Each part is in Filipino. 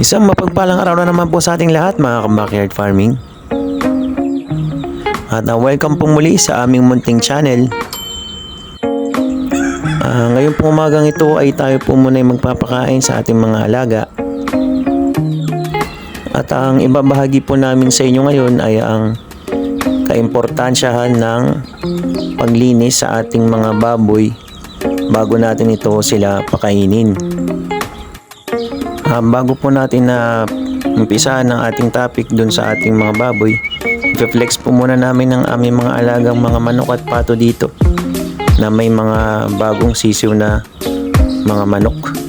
Isang mapagpalang araw na naman po sa ating lahat mga backyard farming. At uh, welcome po muli sa aming munting channel. Ah, ngayon pong umagang ito ay tayo po muna ay magpapakain sa ating mga alaga. At ang ibabahagi po namin sa inyo ngayon ay ang kaimportansyahan ng paglinis sa ating mga baboy bago natin ito sila pakainin. Ah, bago po natin na umpisahan ang ating topic dun sa ating mga baboy, i-flex po muna namin ang aming mga alagang mga manok at pato dito na may mga bagong sisiw na mga manok.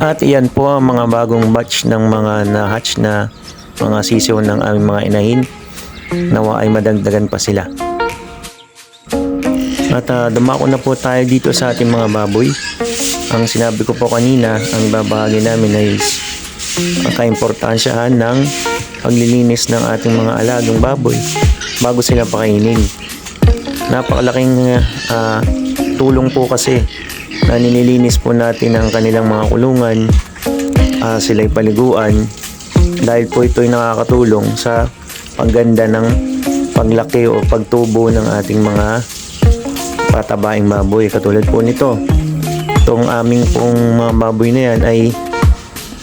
At iyan po ang mga bagong batch ng mga na-hatch na mga sisiw ng aming mga inahin. Nawa ay madagdagan pa sila. At ah, dumako na po tayo dito sa ating mga baboy. Ang sinabi ko po kanina, ang babahagi namin ay ang kaimportansyahan ng paglilinis ng ating mga alagang baboy bago sila pakainin. Napakalaking ah, tulong po kasi na nililinis po natin ang kanilang mga kulungan, ah, sila'y paliguan. Dahil po ito'y nakakatulong sa pagganda ng paglaki o pagtubo ng ating mga patabaing baboy. Katulad po nito itong aming pong mga baboy na yan ay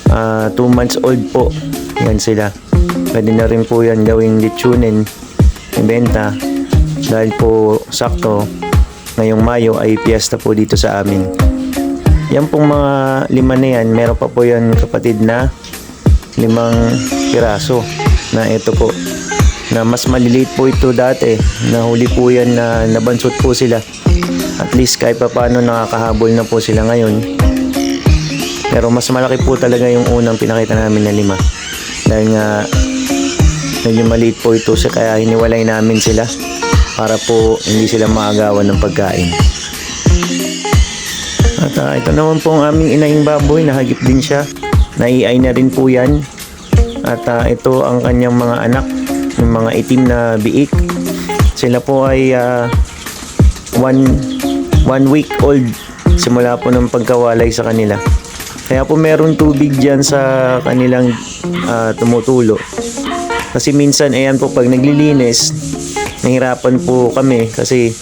2 months old po yan sila. Pwede na rin po yan gawing litsunin ibenta. Dahil po sakto ngayong Mayo ay piyesta po dito sa amin. Yan pong mga lima na yan meron pa po yan kapatid na limang piraso na ito po. Na mas maliliit po ito dati nahuli po yan na nabansot po sila. At least kahit pa paano nakakahabol na po sila ngayon. Pero mas malaki po talaga yung unang pinakita namin na lima. Dahil nga medyo maliit po ito sa kaya hiniwalay namin sila para po hindi sila maagawan ng pagkain. At ah, ito naman po ang aming inahing baboy nahagip din siya. Naiay na rin po yan. At ah, ito ang kanyang mga anak yung mga itim na biik. Sila po ay ah, one, one week old simula po ng pagkawalay sa kanila. Kaya po meron tubig dyan sa kanilang ah, tumutulo. Kasi minsan ayan po pag naglilinis nahirapan po kami kasi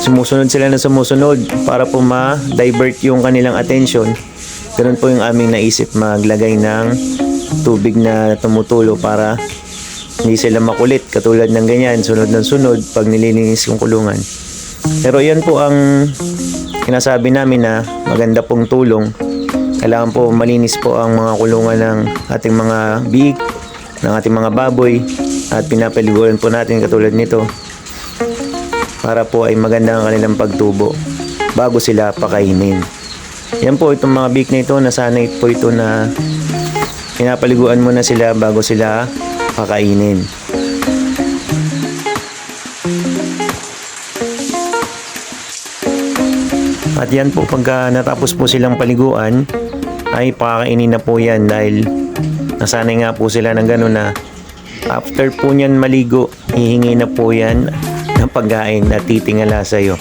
sumusunod sila na sumusunod para po ma-divert yung kanilang attention. Ganun po yung aming naisip maglagay ng tubig na tumutulo para hindi sila makulit. Katulad ng ganyan sunod ng sunod pag nililinis yung kulungan. Pero yan po ang sinasabi namin na maganda pong tulong. Kailangan po malinis po ang mga kulungan ng ating mga big ng ating mga baboy at pinapaliguan po natin katulad nito para po ay maganda ang kanilang pagtubo bago sila pakainin. Yan po itong mga big na ito nasanay po ito na pinapaliguan mo na sila bago sila pakainin. At yan po pagka natapos po silang paliguan ay pakakainin na po yan dahil nasanay nga po sila ng gano'n na after po niyan maligo hihingi na po yan ng pagkain at titingala sa iyo.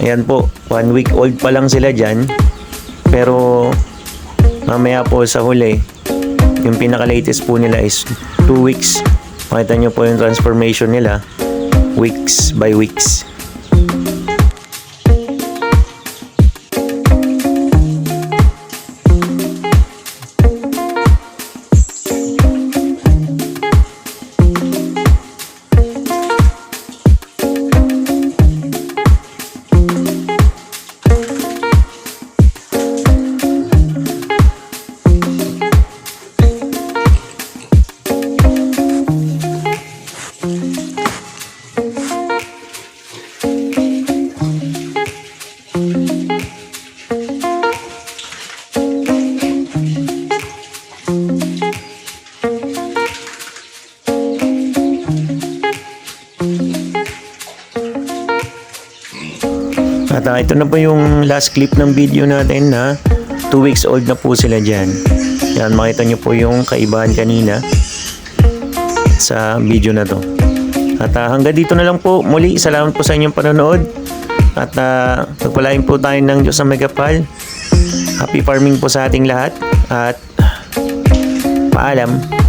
Ayan po, one week old pa lang sila dyan pero mamaya po sa huli yung pinaka-latest po nila is 2 weeks. Makita nyo po yung transformation nila weeks by weeks. At ah, ito na po yung last clip ng video natin na 2 weeks old na po sila dyan. Yan, makita nyo po yung kaibahan kanina sa video na to. At ah, hanggang dito na lang po. Muli, salamat po sa inyong panonood. At uh, pagpalain po tayo ng Diyos sa Megapal. Happy farming po sa ating lahat. At paalam.